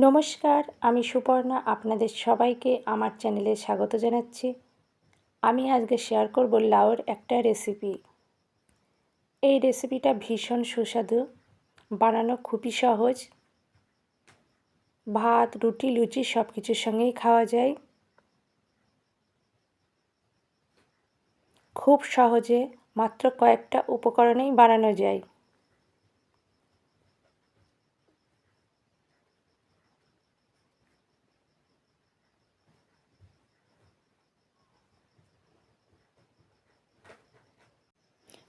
নমস্কার, আমি সুপর্ণা, আপনাদের সবাইকে আমার চ্যানেলে স্বাগত জানাচ্ছি। আমি আজকে শেয়ার করব লাউর একটা রেসিপি এই রেসিপিটা ভীষণ সুস্বাদু, বানানো খুবই সহজ। ভাত, রুটি, লুচি সব কিছুর সঙ্গেই খাওয়া যায়। খুব সহজে মাত্র কয়েকটা উপকরণেই বানানো যায়।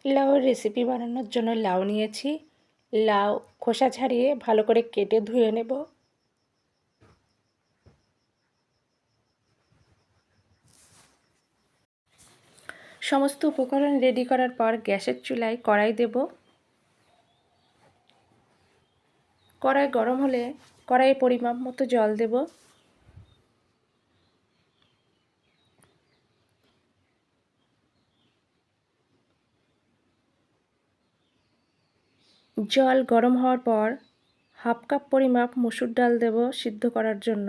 লাউর রেসিপি বানানোর জন্য লাউ নিয়েছি। লাউ খোসা ছাড়িয়ে ভালো করে কেটে ধুয়ে নেব। সমস্ত উপকরণ রেডি করার পর গ্যাসের চুলায় কড়াই দেব। কড়াই গরম হলে কড়াইয়ে পরিমাপ মতো জল দেব। জল গরম হওয়ার পর হাফ কাপ পরিমাপ মুসুর ডাল দেব সিদ্ধ করার জন্য।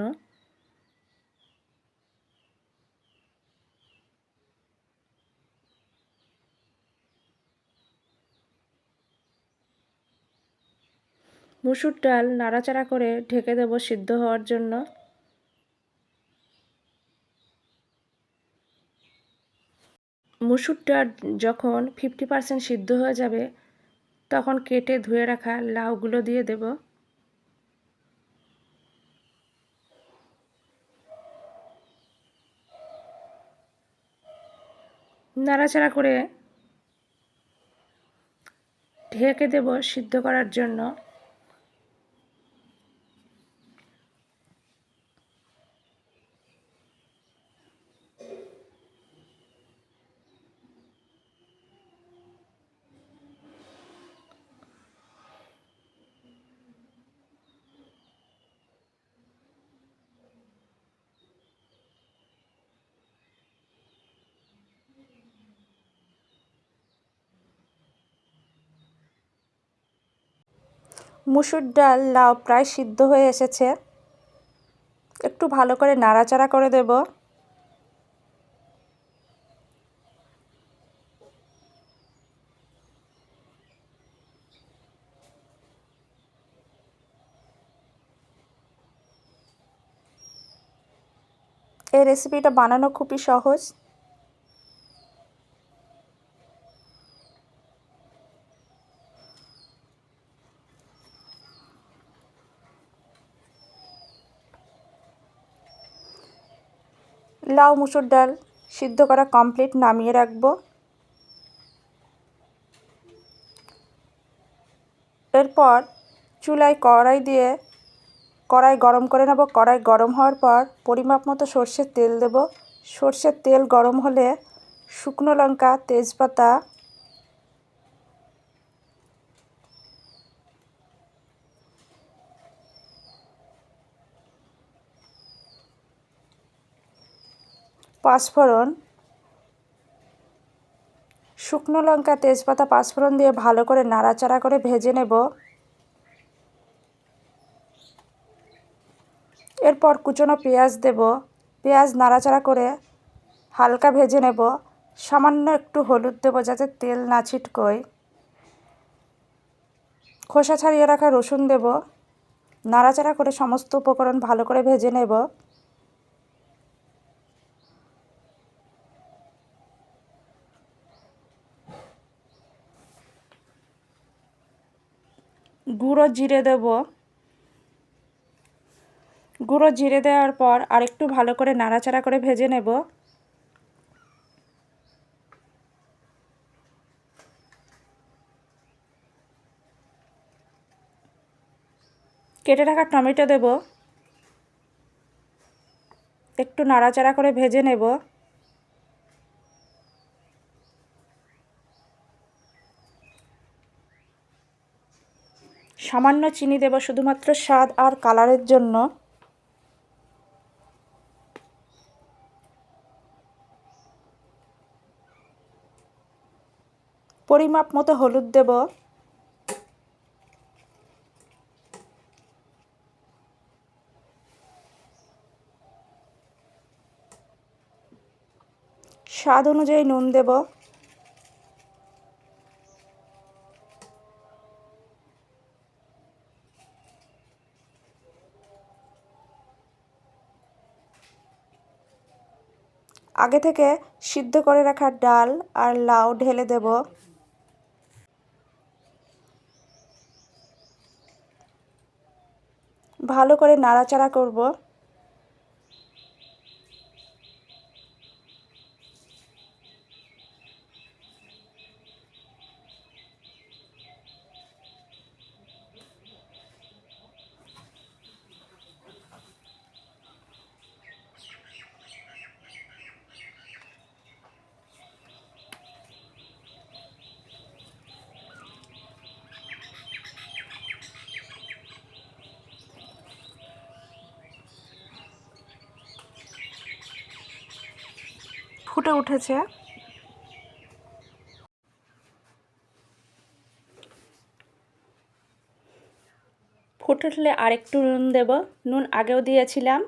মুসুর ডাল নাড়াচাড়া করে ঢেকে দেব সিদ্ধ হওয়ার জন্য। মুসুর ডাল যখন ফিফটি পারসেন্ট সিদ্ধ হয়ে যাবে তখন কেটে ধুয়ে রাখা লাউগুলো দিয়ে দেব। নাড়াচাড়া করে ঢেকে দেব সিদ্ধ করার জন্য। মুসুর ডাল লাউ প্রায় সিদ্ধ হয়ে এসেছে। একটু ভালো করে নাড়াচাড়া করে দেব। এই রেসিপিটা বানানো খুবই সহজ। লাউ, মুসুর ডাল সিদ্ধ করা কমপ্লিট নামিয়ে রাখব। এরপর চুলায় কড়াই দিয়ে কড়াই গরম করে নেব। কড়াই গরম হওয়ার পর পরিমাপ মতো সর্ষের তেল দেব। সর্ষের তেল গরম হলে শুকনো লঙ্কা, তেজপাতা পাঁচফোড়ন, শুকনো লঙ্কা, তেজপাতা পাঁচফোড়ন দিয়ে ভালো করে নাড়াচাড়া করে ভেজে নেব। এরপর কুচনো পেঁয়াজ দেব। পেঁয়াজ নাড়াচাড়া করে হালকা ভেজে নেব। সামান্য একটু হলুদ দেবো যাতে তেল না ছিটকোয়। খোসা ছাড়িয়ে রাখা রসুন দেব। নাড়াচাড়া করে সমস্ত উপকরণ ভালো করে ভেজে নেব। গুঁড়ো জিরে দেব। গুঁড়ো জিরে দেওয়ার পর আরেকটু ভালো করে নাড়াচাড়া করে ভেজে নেব। কেটে রাখা টমেটো দেব। একটু নাড়াচাড়া করে ভেজে নেব। সামান্য চিনি দেব শুধুমাত্র স্বাদ আর কালারের জন্য। পরিমাপ মতো হলুদ দেব। স্বাদ অনুযায়ী নুন দেব। আগে থেকে সিদ্ধ করে রাখা ডাল আর লাউ ঢেলে দেব। ভালো করে নাড়াচাড়া করব। ফুটে উঠেছে। ফুটে উঠলে আরেকটু নুন দেব। নুন আগেও দিয়েছিলাম।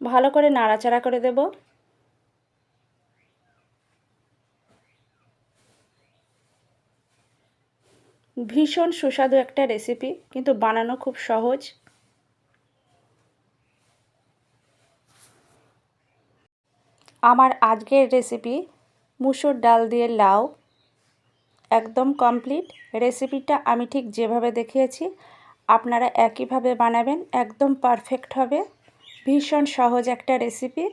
ভালো করে নাড়াচাড়া করে দেব। ভীষণ সুস্বাদু একটা রেসিপি কিন্তু বানানো খুব সহজ। আমার আজকের রেসিপি মুসুর ডাল দিয়ে লাউ, একদম কমপ্লিট রেসিপিটা আমি ঠিক যেভাবে দেখিয়েছি, আপনারা একইভাবে বানাবেন, একদম পারফেক্ট হবে। ভীষণ সহজ একটা রেসিপি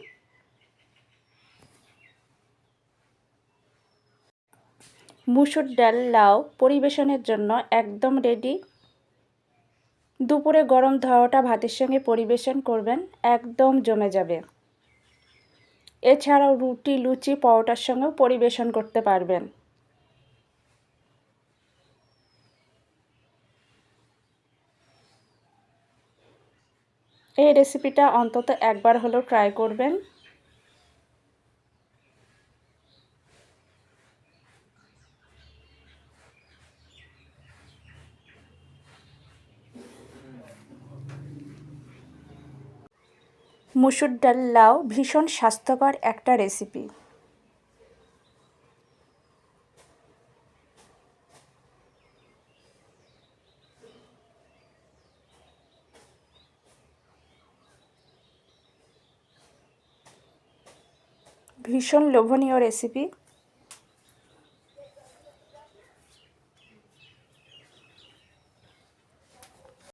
মুসুর ডাল, লাউ পরিবেশনের জন্য একদম রেডি দুপুরে গরম ধোয়াটা ভাতের সঙ্গে পরিবেশন করবেন, একদম জমে যাবে। এছাড়াও রুটি, লুচি, পরোটার সঙ্গেও পরিবেশন করতে পারবেন। এই রেসিপিটা অন্তত একবার হলেও ট্রাই করবেন। মুসুর ডাল লাউ ভীষণ স্বাস্থ্যকর একটা রেসিপি। ভীষণ লোভনীয় রেসিপি।